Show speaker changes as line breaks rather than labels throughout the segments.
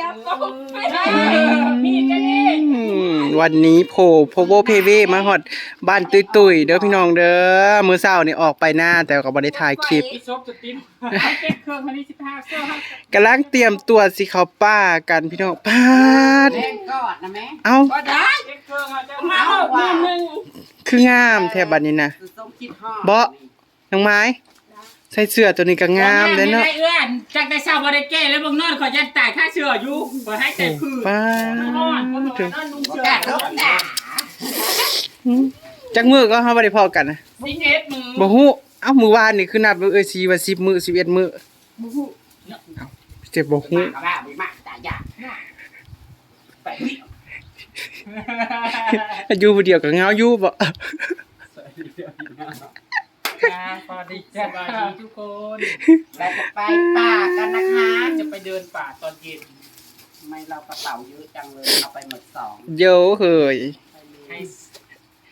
ยับก็มีจะนี่
อืมวันนี้โผล่โพโบเพเวมาฮอดบ้านตุยตุยๆเด้อพี่น้องเด้อมื้อเช้านี่ออกไปหน้าแต่ก็บ่ได้ถ่ายคลิป
ซบจะติ้มเก็บเครื่องคันนี้สิบห้าเสื้อให้
กำลังเตรียมตัวสิเข้าป่ากันพี่น้องปาด
เล่นกอดนะแม่
เอ้า
ก็ได้เก็บเครื่องอาจจะมาเอาหนึ่ง
คืองามแท้บัดนี้นะ
คือส้มคิดห่อ
บ่ น้องไม้ใส่เสื้อตัวนี้ก็งามเลยเนาะ
ได้เอื้อนจากได้เช้าบ่ได้แก้แล้วบางนอนขอยันตายค่าเชื่ออยู่บ่ให้แต่คือ
ป้า
นอนบ่น
ด
อนนุ่งเสื้อ
แกะรถด่า
จักมื้อก็เฮาบ่ได้พอกันนะ
สิเฮ็ดมือ
บ่ฮู้เอ้ามื้อวานนี่คือนัดว่าเอ้ยสิว่า10มื้อ11มื้อเจ็บบ่ฮู้
มากกับบ้าไม่มากจ่ายยากไป
อยู่ผู้เดียวก็เหงาอยู่บ่
จ้าสวัสดีจ้าสวัสดีทุกคน
เราจะไปป่ากันนะคะ
จะไปเดินป่าตอนเย็น
ทำไมเรากระเป๋าเยอะจังเลยเอาไปหมดสอง
โยเฮ้ย
ให้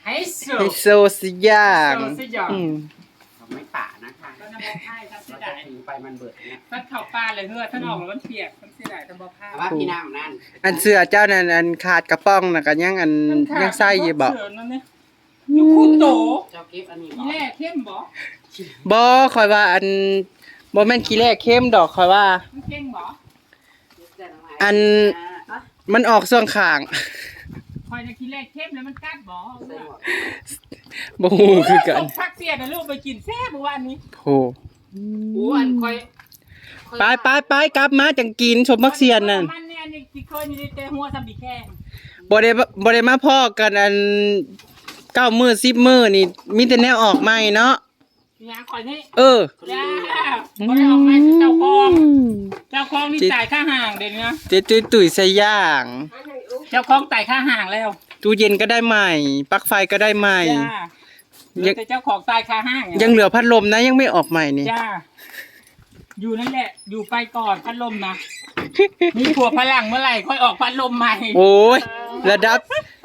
ให้สุ
ไฮ
ด
โซสิอย่าง
ไฮโซสิอย่าง
อืม
เราไม่ป่านะคะ
ก็นำบอกให้ครับเสี
เรา
ย
จะ
ดาย
ถือไปมันเบิดนะ
ท่านเข่าปลาเลยเฮือท่านออกแล้วมันเปียกท่านเสียดายท่านบอกผ้า
แต่ว่าพี่น้ำนั่น
อันเสื้อเจ้านั่นอันขาดกระป้องน่ะก็ยังอันยังใส่อยู่บ่
เสือนั่นเนี่ย อยู่คุณโต
เจ้ากิฟต์อันนี้
อีแร่เข้มบ่
บ่คอยว่าอันบ่แม่นขี้แรกเข้มดอกคอยว่า
มันเก่งบ่
อันมันออกส่วงข้าง
คอยในทีแรกเข้มแล้วมันกัดบ่เอื้อ
บ่ฮู้คือกัน
ส่งพักเสียนะลูกไปกินแซ่บเมื่อวานนี้
โห
โอ้อันคอย
ไปไปไปกลับมาจังกินชมมักเซียนนั่น
มันเนี่ยอันนี้ที่เคยมีแต่หัวซัมบิแข้ง
บ่ได้บ่ได้มาพอกันอัน เก้ามื้อ10มื้อนี่มีแต่แนวออกใหม่เนาะ
ยาคอยนี่
เออ
จ้าบ่ได้ออกมาเจ้าของเจ้าของนี่จ่ายค่าห่างเดี๋ยวนี้นะ
เจ๊ตุ้ยตุ้ยใส่ย่าง
เจ้าของจ่ายค่าห่างแล้ว
ตู้เย็นก็ได้ใหม่ปลั๊กไฟก็ได้ใหม่
จ้าเหลือแต่เจ้าของจ่ายค่าห่าง
ยังเหลือพัดลมนะยังไม่ออกใหม่นี่
จ้าอยู่นั่นแหละ อยู่ไปก่อนพัดลมนะมีผัวพลังเมื่อไหร่ค่อยออกพัดลมใหม่
โอ้ยระดับ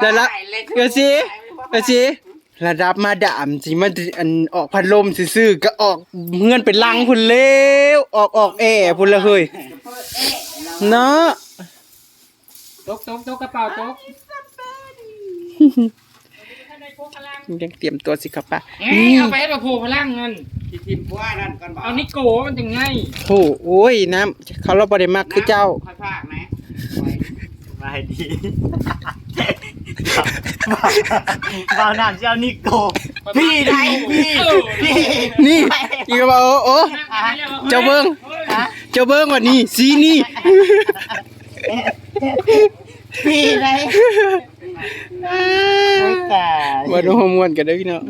ระดับเดี๋ยวสิ เดี๋ยวสิระดับมาดามสิมันอันออกพัดลมซื่อๆก็ออกเงื่อนเป็นลังพุ่นเร็วออกออกแอร์พุ่นละเฮ้ยเนาะ
ตกตกตกกระเป๋าตก
ยังเตรียมตัวสิครับป้า
เอ้ยเอาไปให้เราผัวพลังเงิน
ที่ทิมว่านั่นก่อนบอก
เอานิโกมันจะง่าย
โอ้โอ้ยน้ำเขาเราบ่ได้มักคือเจ้า
ค่อยพากนะ
สบายดี บ่าวน้ำเจ้านิโกพี่ไหนพี่พี่
นี่อีกบ่าโอ้โอ้เจ้าเบิ้งเจ้าเบิ้งว่านี่สีนี่
พี่ไหนโอ้ยตาย
มาดูฮอร์โมนกันเด้อพี่น้อง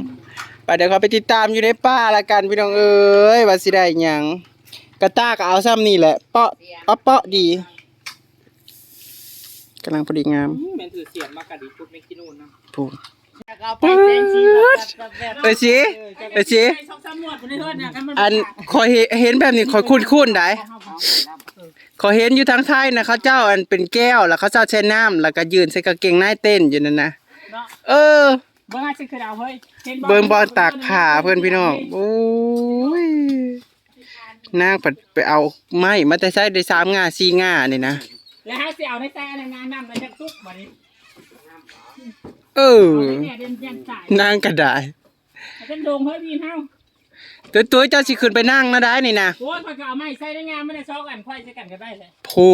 ไปเดี๋ยวเขาไปติดตามอยู่ในป่าละกันพี่น้องเอ้ยว่าสิได้หยังกระตาก็เอาซ้ำนี่แหละเปาะเอาเปาะดี กำลังพอดีงาม
แม่นถือเสียงมากระดิปุ๊บไม่กินนู่นนะ
พูด
เอาไปแจ้งชีแบบแบบ
เอ้ยสิเอ้ยสิ
ช่องสามหมวดคนนี้เท่านั้นกันมัน
อันขอยเห็นเห็นแบบนี้ขอยคุ้นๆได้ขอยเห็นอยู่ทางไทยนะเขาเจ้าอันเป็นแก้วแล้วเขาเจ้าใช้น้ำแล้วก็ยืนใส่กางเกงในเต้นอยู่นั่นนะ
เนาะ
เออ
เบิ้งอาชิคือดาวเฮ้ยห็น
เบิ่งบอลตากผ้าเพื่อนพี่น้องโอ้ยนางไปไปเอาไม้มาแต่ใช้ได้สามงาสี่งานี่นะ
แล้วให้สิเอาในแซ่ในน้ำน้ำไปจากตุ๊กบ่นี้
เออ
เอาในเนี่ยเดินยันจ่าย
นางก็ได้
เป็นโดงเฮ้ยพี่เฮา
ตัวตัวเจ้าสิขึ้นไปนั่งนะได้นี่นะ
โอ้ยพอยก็เอาไม้ใส่ได้งามไม่ได้ซอกกันค่อยใส่กันก็ได้เลย
โู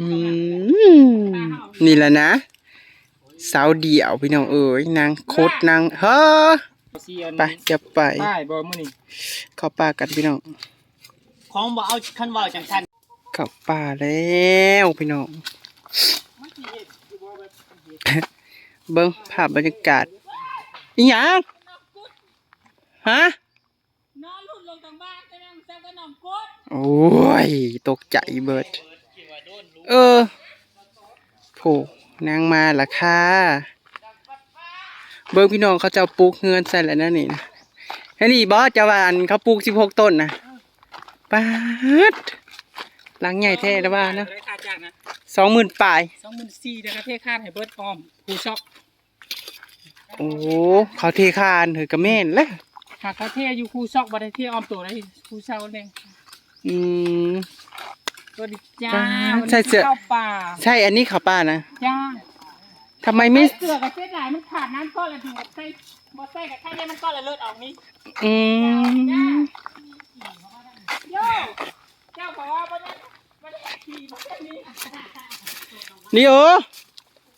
อืมนี่แหละนะ สาวเดี่ยวพี่น้องเอ้ยนางโคตรนางเฮ้อไปเดี๋ยวไป
ได้บ่มื้อนี้
เข้าป่ากันพี่น้อง
ของบ่เอาคันว่าจังทัน
เข้าป่าแล้วพี่น้องเบิ้งภาพบรรยากาศอีหยังฮะ
นอนหลุดลงตรงบ้านก็นั่งแซ่ก็นอนกด
โอ้ย ตกใจเบิด เออโผนางมาละค่ะเบิ้งพี่น้องเขาจะปลูกเฮือนใส่แล้วนั่นนี่นะอันนี้บอสจะวานเขาปลูกสิบหกต้นนะป๊าด หลังใหญ่แท้แล้วว่านะ
ได้ค่าจ้างนะ
สองหมื่นปลาย
24,000นะครับเทคาดให้เบิดออมกูช็อก
โอ้เขาเทคานเถอะกระแม่นแล้ว
หากเขาเทอยู่คูช็อกบ่ได้เทออมตัวได้คูเช่าเอง
อืม
ตัวดิจ้า
จ้า
วันนี้
ใช่เสื้อ
เข้าป่า
ใช่อันนี้เขาป้านะ
จ้า
ทำไมไม่
เสือกับเส้นไหนมันขาดน้ำก้อนละถึงกับไส้บอไส้กับไส้เนี่ยมันก้อนละเลือดออกนี่
อืม
โย่เจ้าบอกว่าบ่ไลี
โอ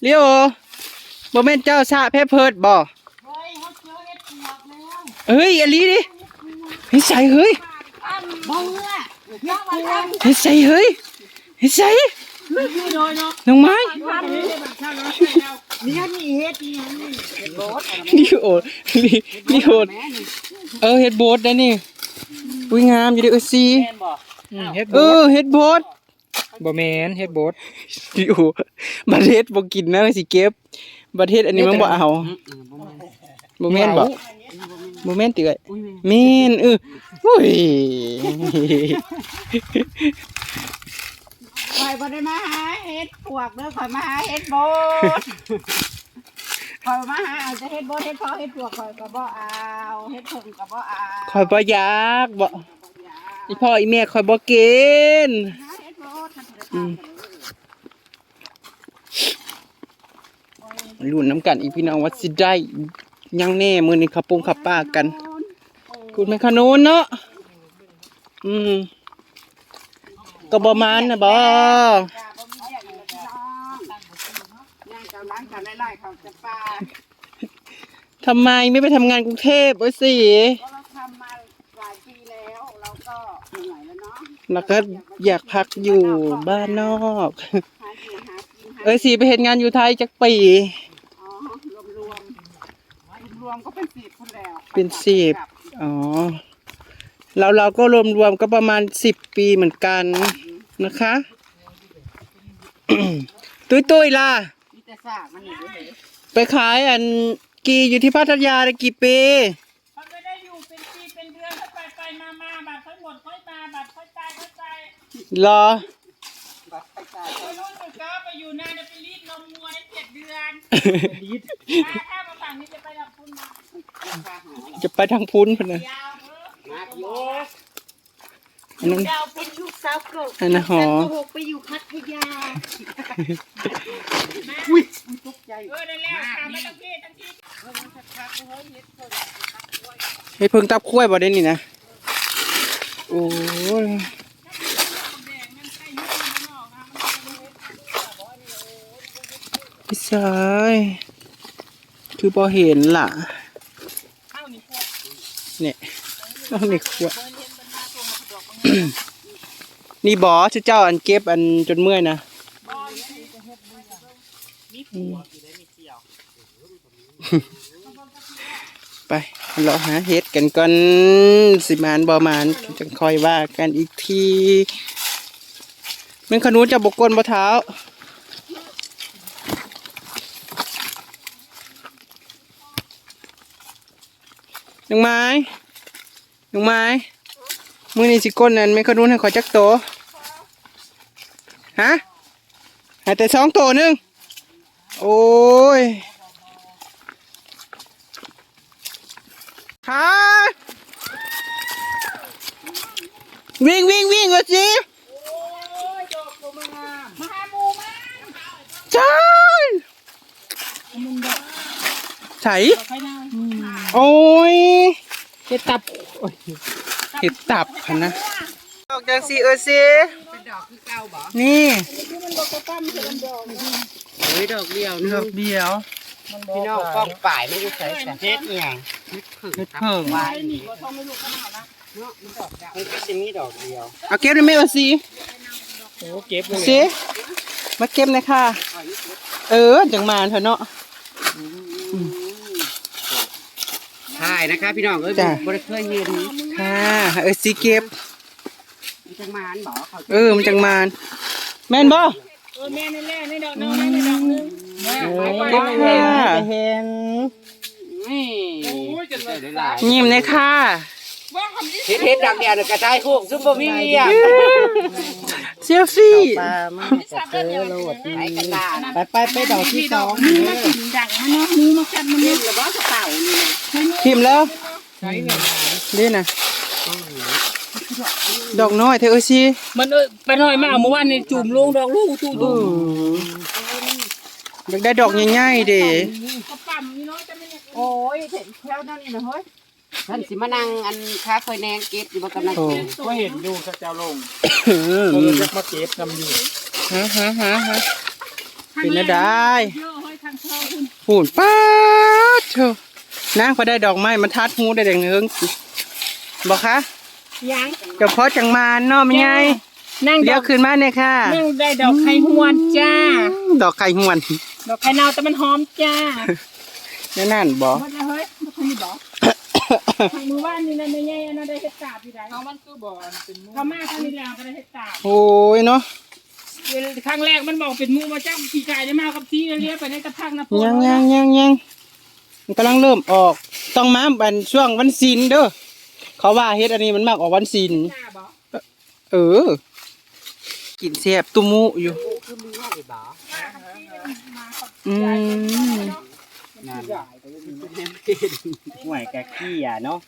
ลีโอบ่แม่นเจ้าชาแพร่เพิดบ่
เฮ้ยอก
เฮ้ยอลีดิเฮ้ยใส่เฮ้ย
บ่เมื่อเฮ้
ยใส่เฮ้ยเฮ้ยใส่
น้
องไม้
นี่เช่าแล้วใช่แล้ว
นี่เฮ็ดนี่เฮ็ดโบส
ลีโอลีลีโอเออเฮ็ดโบสได้นี่อุ้ยงามอยู่ดิเออซี
แม่นบ่
เฮ็ด
เออเฮ็ดโบส
บ่แม่นเฮ็ดโบส
ลีโอบัดเฮ็ดบ่กินนะสิเก็บบัดเฮ็ดอันนี้มันบ่เอาบ่แม่นบ่บ่แม่นติเอ้ยแม่นเอออุ้ย
คอยบ่ได้มาหาเฮ็ดปวกเด้อคอยมาหาเฮ็ดโบสคอยมาหาเอาจะเฮ็ดโบสเฮ็ดพอเฮ็ดปวกคอยก็บ่เอาเฮ็ดเพิ่งก็บ่เอา
คอยบ่อยากบ่อีพ่ออีแม่คอยบ่กิน
รกรรม
รุ่นน้ำกันอีพี่น้องว่าสิได้ยังแน่มื้อนี้ขับปงขับป้ากัน คุณแม่ขนุนเนาะอืมก็บ่มานนะบ่
จ้าบ่มีเรียกเลยพี่น้องย่างเจ้าล้างกันไล่ๆเขาจะปา
ทำไมไม่ไปทำงานกรุงเทพเอ้ยสิ
แล้วก็อยา
กพักอยู่บ้านนอก
หากินหากินหา
เอ้ยสิไปเฮ็ดงานอยู่ไทยจักปี
อ๋อรวมรวมรวมๆก็เป็นสิบคนแล้ว
เป็นสิบ อ๋อเราเราก็รวมรวมๆก็ประมาณสิบปีเหมือนกันนะคะ ตุ้ยตุ้ยๆล่ะ
มีแต่ซากมันอยู่ด้วย
ไปขายอันกีอยู่ที่พัทยาได้กี่ปีา
ยรอบั
ดไปจ่าย
ไปรุ่นหนึ่งก็ไปอยู่นานจะไปรีดนมวัวได้เจ็ดเดือนถ้าถ้ามาฝั่งนี้จะไปดับคุณมา
ราคาหาเหรอ
จะไปทางพุ้นพุ่นนะ
ยาวเออ
มากโย
อันนั้น
ดาวเป็นลูกสาวเกิด
อันนั้นหอ
โกหกไปอยู่พัทยาอุ้ยมันตกใจ
เออได้แล้วตามไม่ต้องพี่ทั้งที่
ให้เพิ่งตับคุ้วยบ่ได้นี่นะโอ้ย พี่ชายคือพอเห็นล่ะ
เข้านี่พวก
เนี่ยเอาในขวดนี่บอสเจ้าอันเก็บอันจนเมื่อยนะอืมไปเราหาเห็ดกันก่อนสิมานบอมานจังคอยว่ากันอีกทีแมันขนุนจะบกกวนบ่เท้า น้องไม้น้องไม้มือนี่สิก้นนั่นไม่ขนุนให้ขอยจักโตวฮะหาแต่สองโตวหนึงโอ้ยฮะวิ่งวิ่งวิ่งเลยสิ
มาหาหมูมา
จ้าใส่
ไปนา
โอ้ย
เจ็ดตับ
เห็ดตับค่ะนะดอกจังสีเออสิ
เป็นดอกคือเก่าบ่
นี่
เฮ้ยดอกเดียว
ดอกเดียว
พี่น้องกล้องป่ายไม่ได้ใส่แต่เฮ็ดเนี่ยเฮ็ดผึ่ง
เห็ดเพิ่ง
ไว้นี่เนาะมันดอกเดียวมันก็จะมีดอกเดียว
เอาเก็บได้ไหมเออสิ
โอ้เก็บเลย
สิมาเก็บหนะค่ะ เออจังมาเถอะเนาะ
ใช่นะคะพี่น้องเอ้ย
จ้ะ
บ่ได้เคยเห็น
ค่ะเออสิเก็บ
มันจังมานบ่เขา
เออมันจังมานแม่นบ่
เออแม่นี่แหละนี่ดอกน้องนี่ดอกนึงแม่
โอ้
ไป
เก็บ
ไป
ค่ะ
เห็น
นี่
โอ้ยจะเลย
หลาย
ยิ้มเลยค่ะ
ว่าคำนี้
เฮ็ดเฮ็ดดอกเดียวน่ะกระจายคู่ซุปบ่มีเวีย
เซลฟี่
ปลามาจะเจอโลด
ไปกันดา
ไปไปไปดอกที่สอง
มูมากินดังมันเนาะมูมากัดมัน
เล่
เนี่ย
นแล้วบ่กระเป๋านี่
ทิมแล้วนี่นะดอกน้อยเธอเอ้ยสิ
มันเอ้ยไปหน่อยมาเอาเมื่อวานนี่จุ่มลงดอกลูกตู้
เอ
ตู้
ออยากได้ดอกใหญ่ๆเด้
ก็ปั๊มนี่เนาะจะไม่
โอ้ยเห็นแถวนั่นนี่นะเฮ้ย ท่านสิมานั่งอันค้าคอยแนงเก็บอยู่บ่กำลัง
โอ้
เก็บ
ก็เห็นดูเขาเจ้าลง
อืม
เขาจะมาเก็บนำอยู่
ฮะฮะฮะฮะเป็นอะไรได้
เยอะเฮ้ยทางเช่าคุณ
พูนป้าดเถอะนางพอได้ดอกไม้มันทัดหูได้แดงเฮิงบอกคะ
ยัง
เดี๋ยวพอจังมาเนาะไม่ไง
นั่งด
เดี๋ย
อ
ว
ก
คืนมาเนี่ยค่ะ
นั่งได้ดอกไข่หวนจ้า
ดอกไข่หวน
ดอกไข่เน่าแต่มันหอมจ้า
นั่นนั่นบอก
หมดแล้วเฮ้ยมันคนนี้บอกทาง มือว่านนี่นะไม่ใหญ่อันนั้นได้เฮ็ดตาบอยู่ไหนเอามันคือบ่อนเป็นมูเขามาทางนี้แล้วก็ได้เฮ็ดตาบ
โอ้ยเนาะ
ครั้งแรกมันบอกเป็นมูมาจ้าขี่ไก่ได้มากับที่เรียกไปในตะพังนะพวก
ยังยังยังยังมันกำลังเริ่มออก ต้องมาบันช่วงวันศิลเด้อเขาว่าเฮ็ดอันนี้มันมากออกวันศิล
หน้าบอก
เออกินแซ่บตุมุอยู่อืม
ห่วยกะกี้อะเนาะ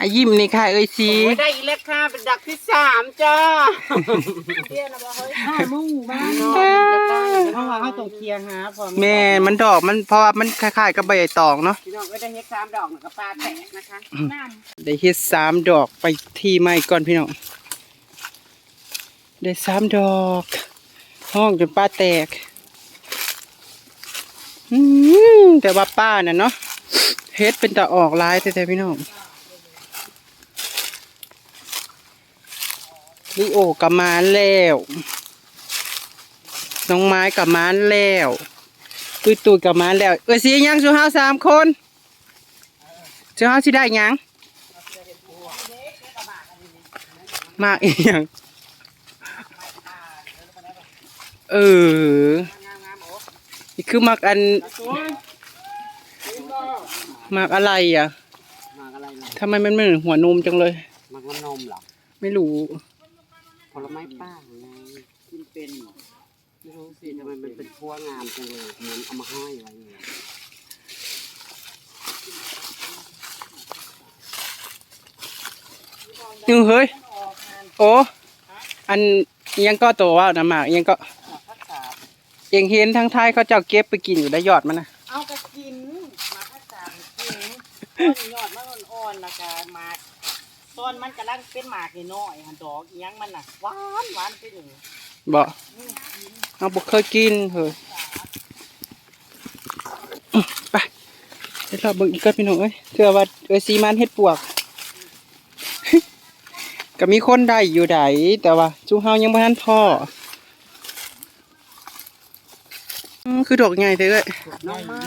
อายิ้มนี่ค่ะเอ้ยซี
โอ้ยได้อีกแล้วค่ะเป็นดักที่สามจ้า
ห้ามูบ้าน
เนาะจะได้
เพราะว่าเขาต้องเคลียร์หาพอ
แม่มันดอกมันเพราะว่ามันคล้ายๆกับใบตองเนาะ
พี่น้องก็ได้เฮ็ดสามดอกหนึ่งกับปลาแตกนะคะ
น้
ได้เฮ็ดสามดอกไปที่ไม้ก่อนพี่น้องได้สามดอก ห้องจนป้าแตกอืมแต่ว่าป้าน่ะเนาะ เฮ็ดเป็นตาออกหลายแต่ๆพี่น้องลิโอกับมานแล้ว น้องไม้กับมานแล้ว ตุยตุยกับมานแล้ว เอ้ยสิยังสุเฮาสามคนสุเฮาสิได้ยังมากอีหยังเออนี่คือมักอันำ
ตัว
มักอะไรอะ
มากอะไรล่ะ
ทำไมมันไม่เหมือนหัวนมจังเลย
มากน้ำนมเหรอ
ไม่รู้
ผลไม้ป้าไงกินเป็นเหรอไม่รู้สิทำไมมันเป็นพัวงามจังเลยเหมือนเอามาห้อยไว้อย่างเงี้ย
นึงเฮ้ย โอ้อันอิหยังก็ตัวว่านะหมากอิหยังก็เองเห็นทางไทยเขาเจ้าเก็บไปกินอยู่ได้ยอดมันนะ
เอากระกินมาข้าจานกิน ต้นยอดมันอ่อนๆแล้วก็หมากต้นมันกำลังเป็นหมากน้อยๆหันดอกอีหยังมันน่ะหวานหวานไปหนึ่ง
บ่เอาบ่เคยกินเฮ้ยอื้อไปเดี๋ยวเราเบิ่งอีกก็พี่น้องเอ้ยเชื่อว่าเอ้ยซีมันเฮ็ดปวก ก็มีคนได้อยู่ไดแต่ว่าจูเฮายังบ่ทันพออืมคือดอกใหญ่เด้อเอ้ย
น้องไม้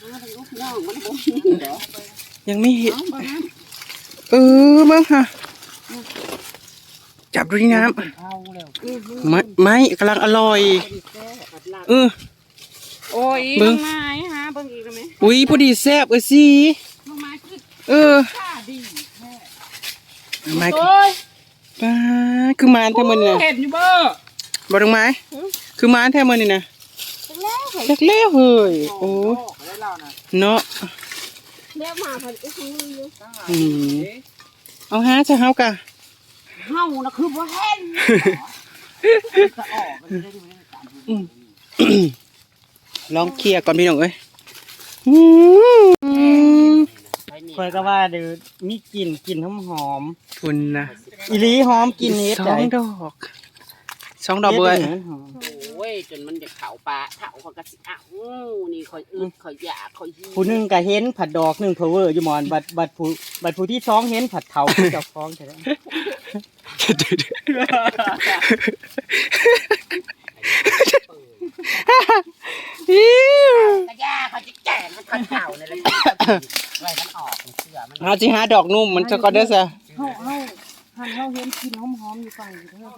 เอาไปลูกน้องมันบ่เหรอ
ยังไม่เห็น
เอาบ่นะ
เออเบิ่งค่ะ จับดูที่น้
เอาแล้วำ
ไม่ไม่กำลังอร่อย เออ
โอ้ย
เบิ่
น้องงไม้ฮะเบิ่งอีกแล้วไหม
อุ้ยพอดีแซ่บเอ้ยสิ
น้องไม้คือ
เออ
ข้าดี
ไม้
โอ้ย
ป้าคือมานแท้มื้อนี่นะ
เห็นอยู่เบ้อ
บ่ต้องไม้คือมานแท้มื้อนี่นะ
แล้วเห็น
แรกแล้วเฮ้ยโอ้
ได้ เราน่ะ
เนาะ
แล้วมาพันอีกทีนึง
อืมเอาหาจะเฮากะ
เฮานะคือบ่เห็นจะออกมันได้ดูได้ตาม
อืมลองเคลียร์ก่อนพี่น้องเอ้ยอืม
คอยก็ว่าเดี๋ยวมีกลิ่นกลิ่นหอมหอม
คุณนะ
ๆอีหลีหอมกลิ่นเฮ็ด
สอ
ได้
งดอกสองดอกเบื่อ
ฮ็ดให้มันหอม
โอ้ย จนมันจะเข่าปลาเข่าเขาก็สิอ้าวนี่คอยอึดคอยอยากคอยหิว
ผู้หนึงก็เห็นผัดดอกหนึงเพอเวอร์อยู่หมอนบัดบัดผู้บัดผู้ที่สองเห็นผัดเถาผู้เจ้าของแท้
อิ๊ว
กระยาเขาจะแก่มันคนเข่าเนี่ยแหละไว้มันออกมันเชื่อมัน
เอาสิหาดอกนุ่มมันจะก็เด้อซะ
เฮาเฮา หันเฮาเห็นกลิ่นหอมๆอยู่ฝั่งอยู่เด้อ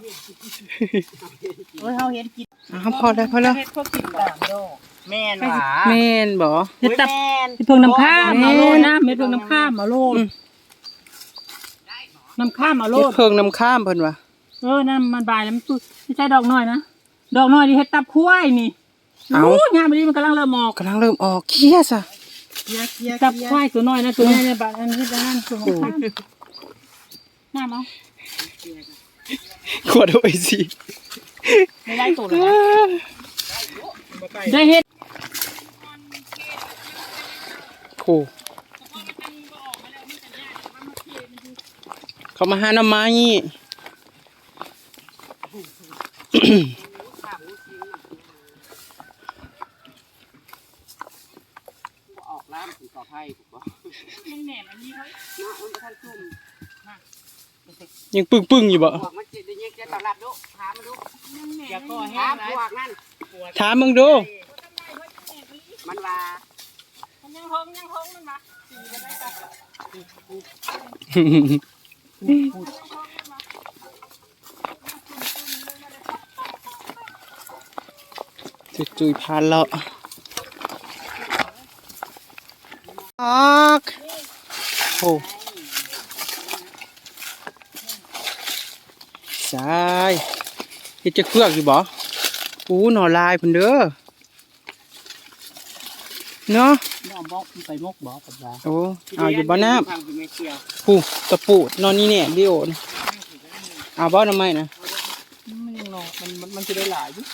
โอ้ยเฮาเห็นกลิ่น
อ้าวพอแล้วพอแล้ว
เฮ็ดพวกกลิ่นตามดอกแม่นหว่า
แม่นบ่
เห็ด
โอ้ย
ตับ
แม่น
เห็ดเพิ่งน้ำข้ามเอาโลดนะเม็ดเพิ่งน้ำข้ามเอาโลด
อืม
น้ำข้ามเอาโล
เฮ็ด
ด
เพิงนำข้ามเพิ่นว่า
เออนั่นมันบายแล้วมันตุ้ยไม่ใช่ดอกน้อยนะดอกน้อยที่เห็ดตับคุ้ยนี่
เอา
โยามนี้มันกำลังเริ่มออก
กำลังเริ่มออกเคลียร์ซะ
ตับควายตัวน้อยนะตัวนี้เนี่ยบาดอันนี้ด้านตัวน้ำข้าม น้ำเอา
ขวดเอาไปสิ
ไม่ได้ตัวเลยได้เฮ็ด
โอ้เขามาหาหน้ำไม้
ออกร้านถึงต่อไผ่ถูกป่ะ
ยังแหนมอันนี้เขา
เนาะมันทันซุ่ม
ยังปึ้งปึ้งๆอยู่บ่
พวกมันจิตได้ยังจะตอบรับดูถามมาดู
ยังแหนม
อย่า
อัน
ก่อ
นี้
แห้งพวกนั่น
ถามมึงดู
มันว่า
มันยังห้องยังห้องมันมาสีก็ได้จ้ะ
จุยจุยพานเลาะออกโอ้ สายเฮ็ดจะเครือกอยู่บ่ปูหน่อลายพุ่นเด้อเนาะ
น้องบอกไปมกบอกกับว่า
โอ้เอาอยู่บ่น้า
งอยู่ไม่เชียวำ
ผู้ตะปูนอนนี่เนี่ยดิโอนะเอาบ่ทำไมนะ
มันยังรอมันมันมันจะได้หลายอยู่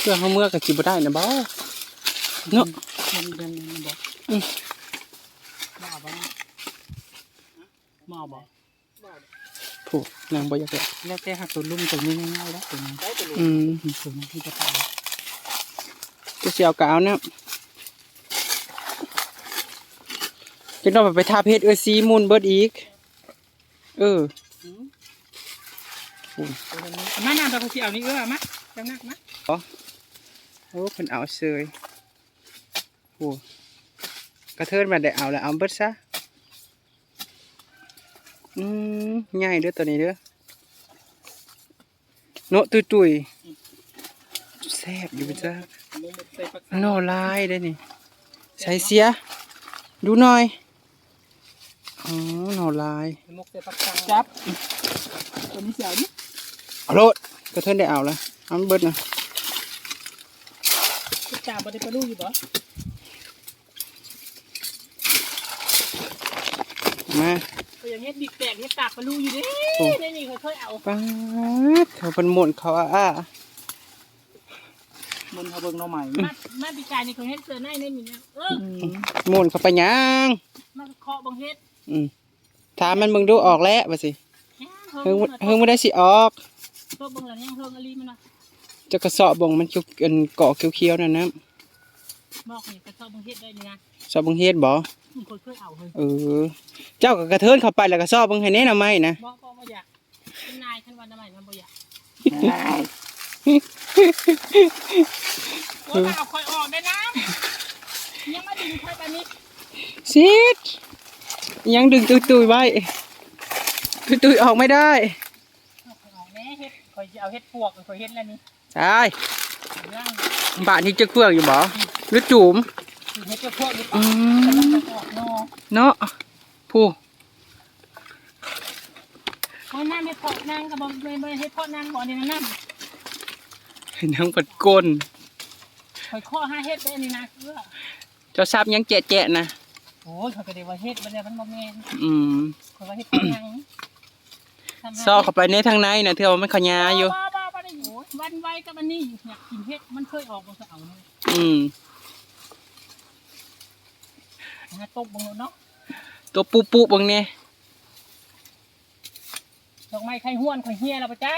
เครื่อเขาเมื่อกับจิบ่ได้นะบ่เนาะ
มันยังมันบอก
อืม
มาบ่มาบ่
ผู้นางบอยากได้
แล้วแต่หักตัวลุ่มตัวนี้ง่ายๆแล้วตัวนี้
อืม
ตัวนี้ที่จะตาย
จะเสียวกาวเนี่ยจะต้องไปทาเพชรเออซีมูนเบิร์ดอีก เออ
เอามาน้ำตะกุกเอานี่เออมาจำนักมา
โอ้คนเอาเสยโอ้กระเทินมาได้เอาแล้วเอาเบิดซะ อืมง่ายเด้อตัวนี้เด้อโนตุยตุยๆแซ่บอยู่จ้า
ใส่ปัก
โนลายได้อนี่ใส่เสีย ดูหน่อยอ๋อโนลาย
มกใส่ปักจังจับตัวนี้เสียวนี่
เอาโลดกระเทินได้เอาละเอามันเบิดนะ
จ่าบ่ได้ไปดูอยู่บ่
มา
ก็ยังเฮ็ดดิกแตกเฮ็ดตากไปดูอยู่เด้นี่นี่เคยเอา
ป๊าดเขาเป็นหมดเขาอะอะ
มันเขาเบิ่งเราใหม่มามาปีกายนี่เคยเฮ็ดเสือในนี่นี่เนี่ยเออ
หมดเขาไปยัง
มาเคาะบังเฮ็ด
อืมถามมันมึงดูออกแล้วว่าสิเฮิงเฮิงไม่ได้สิออก
เคาะบังแล้วยังเฮิงอลีมันนะ
จะกระสอบบ่งมันเขียวอันเกาะเขียวๆนั่นนะ
บอกนี่ก็เคาะบังเฮ็ดได้นี่นะ
สอบบังเฮ็ดบ่
มันเคยเคยเอาเฮ้ย
เออ เจ้าก็กระเทินเข้าไปแล้วก็สอบบังให้แน่นำไหมนะ
บอกบอกบ่อยากเป็นนายคันวันทำไมมันบ่อยากโอ้ยเอาคอยออกได้น้ำยังมาดึงคอยแบบนี้
ซิดยังดึงตุยๆไว้ตุยๆออกไม่ได้
เอาแน่เฮ็ดคอยจะเอาเฮ็ดปวกคอยเฮ็ดแล้วนี่
ใช่
ย่าง
บ้านนี้จะเครื่องอยู่บ่หรือจุ๋ม
สิเฮ็ดจะพวกนี่
อื
กำลัง
ม
จะออกนอ
เนาะผู้
คอยนั่งเฮ็ดเพาะนางกับบ่ไม่ไม่เฮ็ดเพาะนางบ่นี่นะนั่น
นังปัดก้น
คอยข้อห้าเฮ็ดไปอันนี้นะเพื่อ
เจ้าทราบยังแจะๆนะ
โอ้ยเขาก็ได้ว่าเฮ็ดบ่ได้มันบ่แม่น
อืม
เขาว่าเฮ็ดเพาะนางทำให้
ซอกเข้าไปในทางในนะเธอว่ามันขยาอยู่
บ้าบ้าบ้าได้อยู่วันไว้กับอันนี้อยากกินเฮ็ดมันเคยออกบ่จะเอาเลย
อืม
หาตบบ่เนาะ
ตัวปูปูบางเนี่ย
ดอกไม้ไข่ห้วนข่อยเฮียแล้วปะจ๊ะ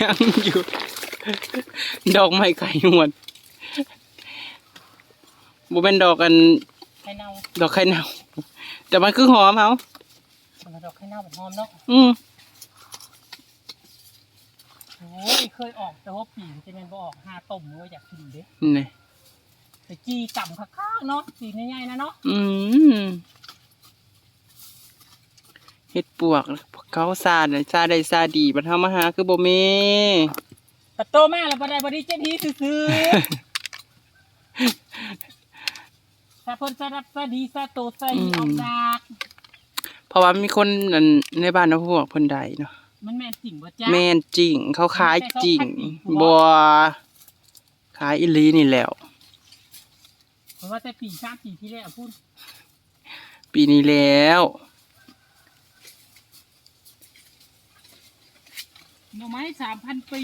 ยังอยู่ ดอกไม้ไข่หวนบ่เป็นดอกกัน
ไข่เน่า
ดอกไข่เน่าแต่มันคือหอมเขา
มันก็ดอกไข่เน่าแบบหอมเนาะ
อืม
โอ้ยเคยออกแต่ว่าปีจะแม่นบ่ออกหาต้มว่าอยากกินเด้
นี่
แต่ จีต่ำคักๆเนาะสีใหญ่ๆนะเนาะ
อืมเฮ็ดปวกเขาซาดน่ะซาได้ซาดีบัดเฮามาหาคือบ่มี
แต่โตมากแล้วบ่ได้บ่ได้เจ็ดทีซื่อๆ ถ้าเพิ่นสรับสดีสะโตใส่ออกดาก
เพราะว่ามีคนนั่นในบ้านนะพวกเพิ่นใดเนาะ
มันแม่นจริงบ่จ๊ะ
แม่นจริง เขาขายจริง
แต่เขาขายจริง
บัวขายอีหลีนี่แหล้ว
เพ ผมว่าแต่ปีสามปีที่แล้วพูด
ปีนี้แล้ว
หน่อไม้สามพันปี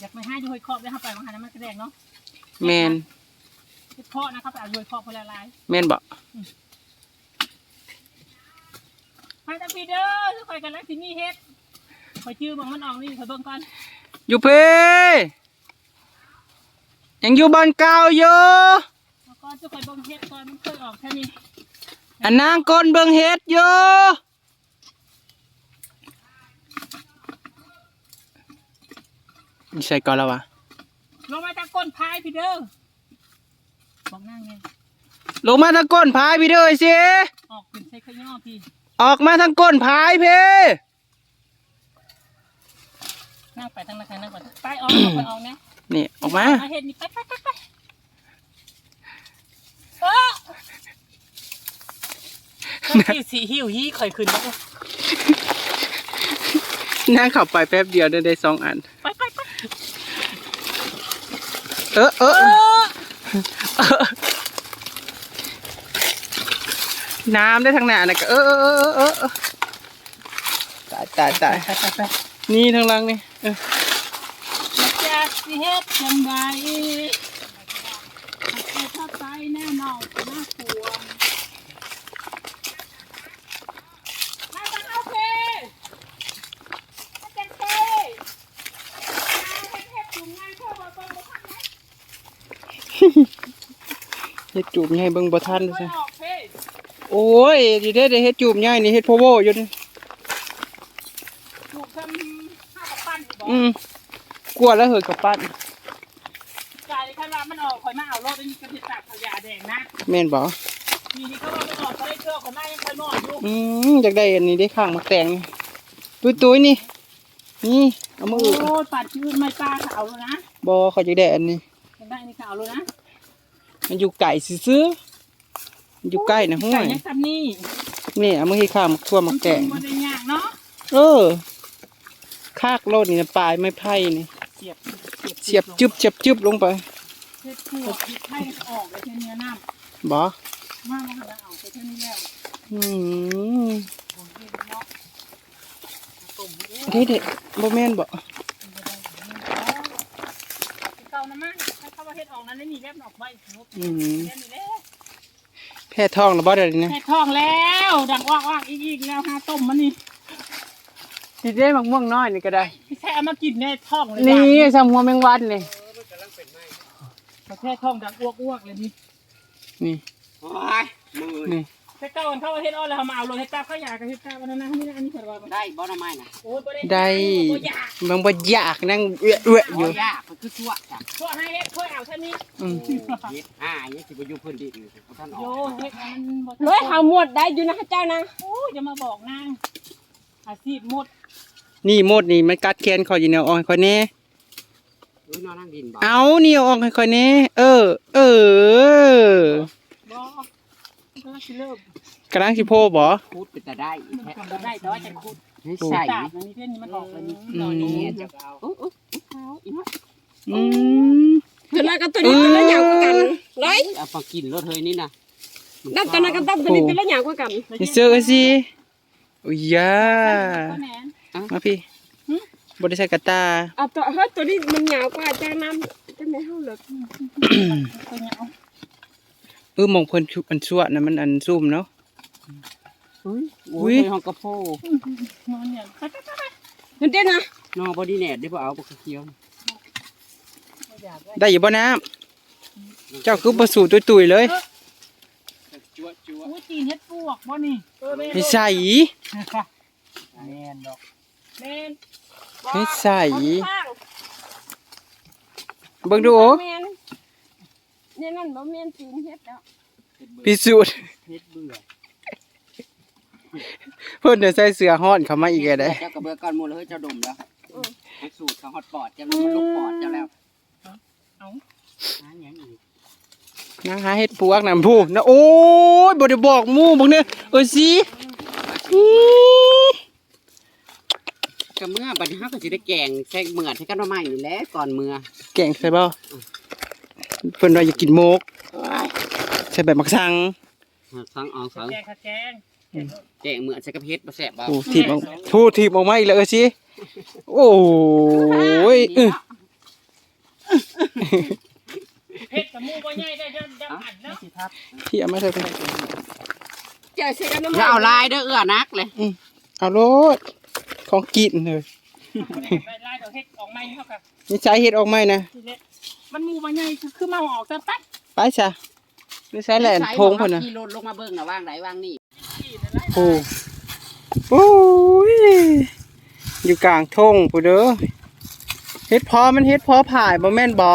อ
ยากไปให้ด้วยครอบได้เข้าไปมหาน้ำมันกระแดงเนาะ
แมน
เคาะนะครับไปเอาห้วยคาะบพลาลาย
แมนบ
อกมนตะปีเด้อทุกคนกันแล้วสินี่เฮ็ดคอยชื่อบังมันออกนี่คอยเบิ่งก่อน
อยู่เพยังอยู่บ้านเก่าอยู่
แล้วก็จะคอยเบิ่งเฮ็ดก่อนมันเคยออกแค่นี้
อันนางก้นเบิ่งเฮ็ดอยู่นี่ใส่ก่อนแล้ววะ
ลงมาจากก้นพายพี่เด้อบอกนั่งไง
ลงมาทางก้นพายพี่เด้อไอ้สิ
ออกเป็นใช้ขย่อพี่
ออกมาทางก้นพายเพ่
นั่งไปทางนั้นนั่งไปไปออกออกไปออกนะ
นี่ออกมา
มาเฮ็ดนี่ไปไปไปไป เออที่สีหิวยี่ข่อยขึ้นแล้ว
นั่งเข้าไปแป๊บเดียวได้ได้สองอัน
ไปไปไป
เออเออ
เอ
เออ
อ
น้ำได้ทางหน้านะก็เออเออเออเออเออตายตายตาย
ไปไปไป
นี่ทางหลังนี่เออ
จากสิเฮ็ดจังไดถ้าถ้าไปแน่นอนน่ากลัวมาจังเอาเพมาจังเพมาเฮ็ดเฮ็ดจุ่มงานเข้าบ่บ่บ่ทันไหน
เฮ็ดจูบใหญ่เบิ่งบ่ทัน
บ่
ซะ
ออกเพ
โอ้ยดีเด้ได้เฮ็ดจูบใหญ่นี่เฮ็ดโพโวอยู่นี่
ถูกทำห้ากับปั้นอยู่บ่
อืมกลัวแล้วเหอะกับปั้น
แดงนะ
แม่นบ่
ทีนี้เขาว่ามันออกเขาได้เชื่อคนหน้ายังเคยนอนอยู่
อืมอยากได้อันนี้ได้ข้างมาแต่งนี่ตุ้ยๆนี่ นี่เอามา
โอ้
อือ
ปัดชื่อไม่กล้าเขาเลยนะ
บ่เขาอยากได้อันนี้
ยังได้นี่เขาเลยนะ
มันอยู่ไก่ซื้อๆมันอยู่ใกล้นะห้ว
ไก่
ย
ยังทำนี่
นี่เอามาให้ข้าวมาทั่วมาแต่ง
มันได้ยากเนาะ
เออ คากโลดนี่นะปลายไม้ไผ่นี่
เสียบ
เสียบจึบเสียบจึบลงไป
เฮ็ดพวกเฮ็ดให้ออกเลยเท่านี้น้
บ่ำ
มากมันก็เอาไปเท่านี้แล้ว
อืม
ผมเห็นเนาะตุ่มเอ๊ะ
เด้เด้บ่แม่นบ่
เก่านะมั้งถ้าเขาว่าเฮ็ดออกนั้นนี่แบบออกใบสนุก
อืม
แค่นี้แหละ
แพ้ท้องแล้วบ่ได้นี่นะ
แค่คล้องแล้ว ดังว่ากว่ากอีกอีกแล้วหาต้มมันนี่
สิได้มักม่วงน้อยนี่ก็ได้
ไม่ใช่เอามากินในท้องเลย
นี่ซำหัวแมงวันนี่
มาแค่ท้องดังอ้วกอ้วกเลยนี่
นี่
โอ้ยมือ
นี่
แต่เก่าวันเขาว่าเฮ็ดออกแล้วเขามาเอาเลยเฮ็ดตาเขาอยากกับเฮ็ดตาวันนั้นนะนี่นะอันนี้เพิ่นว่า
ได้บ่หน่อไม้น่ะ
โอ้ยบ่ได้
ได้
บ่อยาก
มันบ่อยากนั่งเอื้อเอื้ออยู่
ยากมันคือชั่วจ้ะ
พวกให้เฮ็ดพวกเอาเท่านี้
อืม
เฮ็ดอ่ายังสิบ่อยู่พื้นดินบ่ทันอ
โย
อก
เฮ็ดให้มันบ่
ร้อยหาหมวดได้อยู่นะเจ้านะ
โอ้ยอย่ามาบอกนางอาชีพหมด
นี่หมดนี่มันกัดแขนเขาอยู่แนวออกให้ค่อยแน่
เฮ้ยนอนนั่งดินบ่
เอานี่เอาออกให้ค่อยแน่เออ เออ
บ่ก็สิเริ่ม
กำลังสิโพบ่
พูดเป็นแต่ได้
มันทำบ่ได้แต่ว่าจะขุด
ให้ใส่
ตาบอันนี้เท่านี้มันออกเลยนี่
อืม
ตอนนี้
นี่จะเอาโอ้โอ้เอาอีกแล้ว
อืม
ตัวนั้นกับตัวนี้ตัวละอย่างกว่ากันร้อย
เอามากินรถเฮ้ยนี่นะ
นั่นตัวนั้นกับตัวนี้ตัวละอย่างกว่ากัน
นี่เสื้อกันสิโอ้ยยา
ก็แหน
มาพี่ บ่ได้ใส่กระตา
เอาตัวเฮ้ยตัวนี้มันยาวกว่าเจ้าน้ำจะไม่เท่าเลย
ตัวเนี้ยเอา
เออหมองเพิ่นชุอันชั่วน่ะมันอันซุ่มเนาะ
เฮ้ยโอ้
อุ๊
ย
ย
ห้องกระโพ
นอนเนี่ยไปไปไปไป
นั่นเด้นะ
นอนบอดี้แนทได้บ่เอาบ่เคี้ยว
บ่อยากได้
ได้อยู่บ่น้ำเจ้าคือบ่สู่ตุยๆเลย
จั่วจั่ว
อู้จีนเฮ็ดปวกบ่นี่เออแม่น
ไม่ใส่
แม่นดอกแม่น
ไม่ใส่
ข้าง
เบิ่งดูโอ
แม่นเนี่ยนั่นบ่แม่นจีนเฮ็ดแล้ว
พิสูจน์
เฮ็ดเบื่อ
เพิ่นจะใส่เสื้อฮ้อนเข้ามาอีกแล้วได้
เจ้ากระเบือก้อนหมูเลยเฮ้ยเจ้าดมแล้วให้สูตรเขาฮอตปอดเจ้าแล้วมันลุกปอดเจ้าแล้ว
เอา
หาหยังอีก
นางหาเฮ็ดปวกนำผู้นะโอ้ยบ่ได้บอกหมู่บักเนี่ยเออสิอื้อ
ก็เมื่อบัดนี้เฮาก็สิได้แกงแซ่เมือดให้กันหน่อไม้นี่แหละก่อนเมื่อ
แกงใส่บ่เพิ่นว่าอยากกินโมกใส่แบบมักสัง
สังเอาสัง
แกงค่ะแกง
แกงเมือดใส่กับเฮ็ดบ่แซ่บบ่
โอ้ทีบออกโททีบออกมาอีกแล้วเออสิโอ้ยอื้อ
เฮ็ดกับหมูบ่ใหญ่ได้จังจังอันเนาะ
สิทับ
พี่เอามาเถอะ
เจอสิกันน้ำ
อย่าเอาลายเด้อเอื้อนักเลย
เอาโลด ของกินเลย
ไปไล่เดี๋ยวเฮ็ดออกใหม่เท่ากับ
นี่ใช้เฮ็ดออกไหมนะ
ทีเนี้ยมันหมูบ่ใหญ่คือมาออกซะปั๊บ
ไปซะนี่ใช้แหลนพงพุ่นน่ะ
ขี่รถลงมาเบิ่งน่ะว่างไหนว่างนี่
โอ้โอ้ยอยู่กลางทงผู้เด้อเฮ็ดพอมันเฮ็ดพอผ่ายบ่แม่นบ่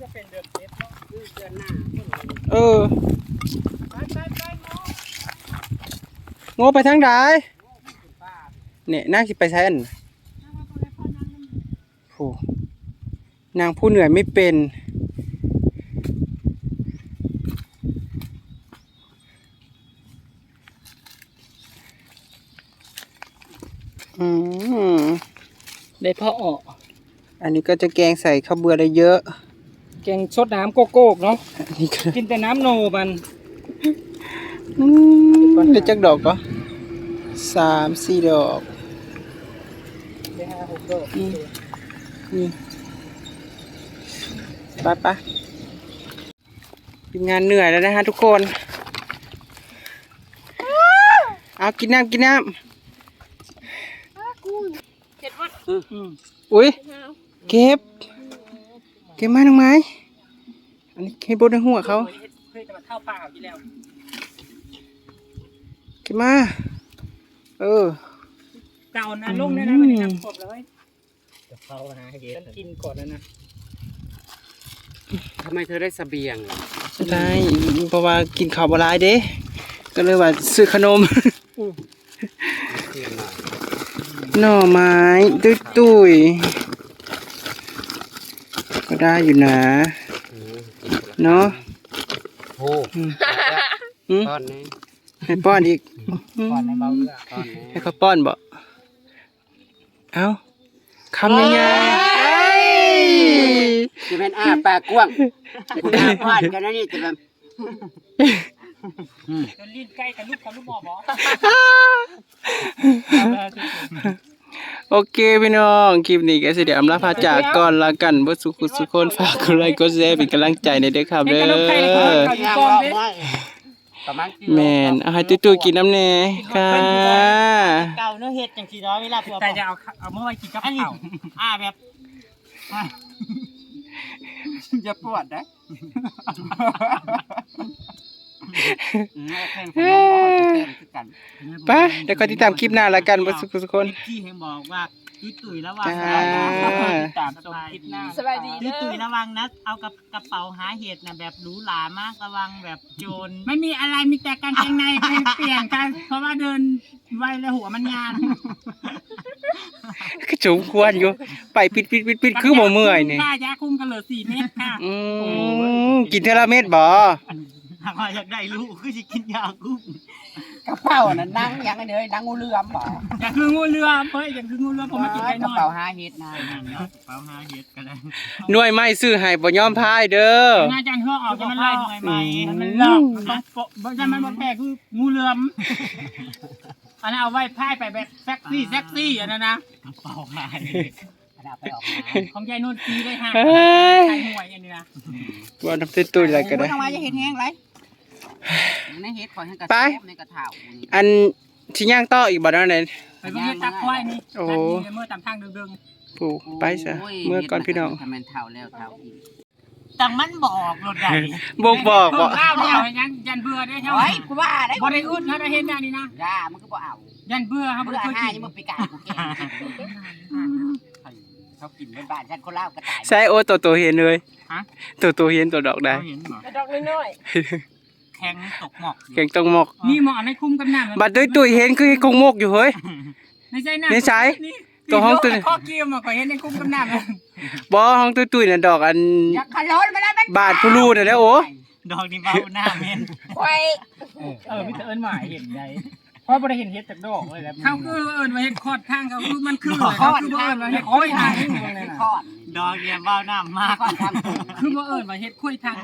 จะเป็นเดือนเฮ็ดเนาะ
เดือนหน้า
เออ
ไปไปไปหมอ
โง่ไปทางใดเนี่ยนางสิไปใช้อันโอ้นางผู้เหนื่อยไม่เป็น อืม
ได้พอออก
อันนี้ก็จะแกงใส่ข้าวเบื่อได้เยอะ
แกงสดน้ำโกโก้เนาะ
อันนี้ก็
กินแต่น้ำโนมัน
อืม ได้จักดอกก็สามสี่ดอก
ได้ห้าหกดอก
อืมนี่ไปไปทีมงานเหนื่อยแล้วนะฮะทุกคน เอากินน้ำกินน้
เฮ็ดวัดำ
อุ้ยเก็บ เก็บมาทำไมอันนี้ให้บดในหัวเขา
เคยเฮ็ดเคยจะมาเท่าเปล่าอยู่แล้ว
เก็บมา เออ
เก่านะลงได้นะวันนี้ทำครบแล้วเฮ้ยจะเผานะเฮ็ดกินก่อนแล้วนะ
ทำไมเธอได้เสบียง
ได้เพราะว่ากินข้าวบหลายเด้ก็เลยว่าซื้อขนมหน่อไม้ตุ้ยตุ้ยๆก็ได้อยู่นะเนาะ
โอ้
อืม
ตอนนี้
ให้ป้อนอีก
ก่อนในเบาเอื้อตอนนี้
ให้เขาป้อนบ่เอาคำยังไง
จะเป็นอ้าปากกว้างอ้าพาดกันนะนี่จะแบบ
จนลิ้นใกล้กับลูกกับลูกหมอบอก
โอเคพี่น้อง คลิปนี้ก็สิเดี๋ยวอำลาพาจากก่อนละกันบ่สุขุสุคนฝากกดไลค์กดแชร์เป็นกำลังใจในอยเด้อครับเด้อ
ประมาณ
แม่นเอาให้ตุ้ยๆกินน้ำแน่ค่ะ
เก่าเนื้อเฮ็ดจังซี่เนาะเวลาเพื่อ
แต่จะเอาเอาเมื่อไว้กินกับข้าว
อ่าแบบ
จะปวดนะอืมแข่งขนมบ่ค่อยจะเต้นคือกัน
ไปเดี๋ยวก็ติดตามคลิปหน้าละกันบ่สุขุสุคน
ที่เห็นบอกว่า ตุ้ยๆระวัง
จ้า
ติดตามชมคลิปหน้า
สบายดีเด้
ตุ้
อย
ๆระวังนะ เอากับกระเป๋าหาเห็ดนะแบบหรูหรามากระวังแบบโจร
ไม่มีอะไรมีแต่กางเกงในเปลี่ยนกัน เพราะว่าเดินไวแล้วหัวมันยาน
ก็สมควรอยู่ ไปปิดปิดปิดปิดคือบ่เมื่อยนี่
ค่ายาคุมกันเหลือสี่เมตรค่ะ
อืมกินเทอละเม็ดบ่
หากว่าอยากได้ลูกคือสิกินยากุ้ง
กระเป๋าน่ะนั่งยังไงเด้ยนั่งงูเหลือมบ่
อย่าคืองูเรือเฮ้ยอย่าคืองูเรือผมมากินไป
ก
ห
ระ
น่อย
เป๋าหาเฮ็ดนะ
เนาะกระเป๋าหาเห็ดกันเลย
หน่วยไม้ซื้อให้บ่ยอมพายเด้อ
น่าจะเฮือกออกจะมัน
ไล่
ไล่
หน่วยใหม่
มันลอกมันต้องโปะมันจะมันบ่แพ้คืองูเรือมอันนั้นเอาไว้พายไปแบบแซ็กซี่แซ็กซี่อันนั้นนะ
กระเป๋าหา
เอาไปออกมา
ของยายนุ่นตีเลยค่ะ
เฮ้ย
ใครห่วยอันนี้นะ
ว่าน้ำตุ้ยๆอะไรก็ได้
โอ้ยทำไมจะเฮ็ดแห้งไร ในเฮ็ดขอให้กระ
ไป
ในกระเถานี่
อันที่ย่างต่ออีกบ่นั่นเลย
ไปเบิ่งเฮ็ดตักควายนี่
โอ้
ตักดีเมื่อตามทางดึง
ผู้ไปซะ
โย
เมื่อก่อนพี่น้อง
ทำเป็นเถาแล้วเถาอีก
จังมันบอกรถใด
บอกบอก
ๆ
บ่
เล่าเนี่ยยังยันเบื่อได้เท่า
โอ้ยกูว่าได้
บ่ได้อึดนะได้เห็นอันนี้นะ
ย่ามันก็บ่เอา
ยันเบื่อครับบ่
เบื่อ
ได้เคย
ห้า
กิ
นี่
น
มันไปกากูเก่งเขากินเป็นบ้านฉันคนเล่าวกระต่าย
ใช่โอ้ตัวตัวเห็นเลย
ฮะ
ตัวตัวเห็นตัวดอกได้
เห็นบ่
ดอกน้อย
แข็งตกหมอก
เก่งตรงหมก
ๆนี่หมอในคุ้มกับน้ำ
บัดตุ้ยตุ้ยเห็นคือคงมกอยู่เฮ้ย
ในใจน้ำ
ในใจตัวห้องตัว
ข้อเกียมอะก็เห็นในคุ้มกับน้ำ
บ่ห้องตุ้ยตุ้ยน่ะดอกอัน
อยากขล้นมาแล้วมัน
บาทผู้รู้น่ะแหล้วโอ้
ดอกนี่เบาหน้าเม่น
ควาย
เออพี่เอิญหมายเห็นไงเพราะบ่ได้เห็นเฮ็ดจากดอกเลยแล้วเขาคือเอิญมาเฮ็ดคอดทางเขาคือมันคือเลยเขาคือบ่เอิญมาเฮ็ดคุยทางนี่เลยนะ
คอน
ดอกเนี่ยเบาหน้ามาก
คอนทำ
คือบ่เอิญมาเฮ็ดคุยทาง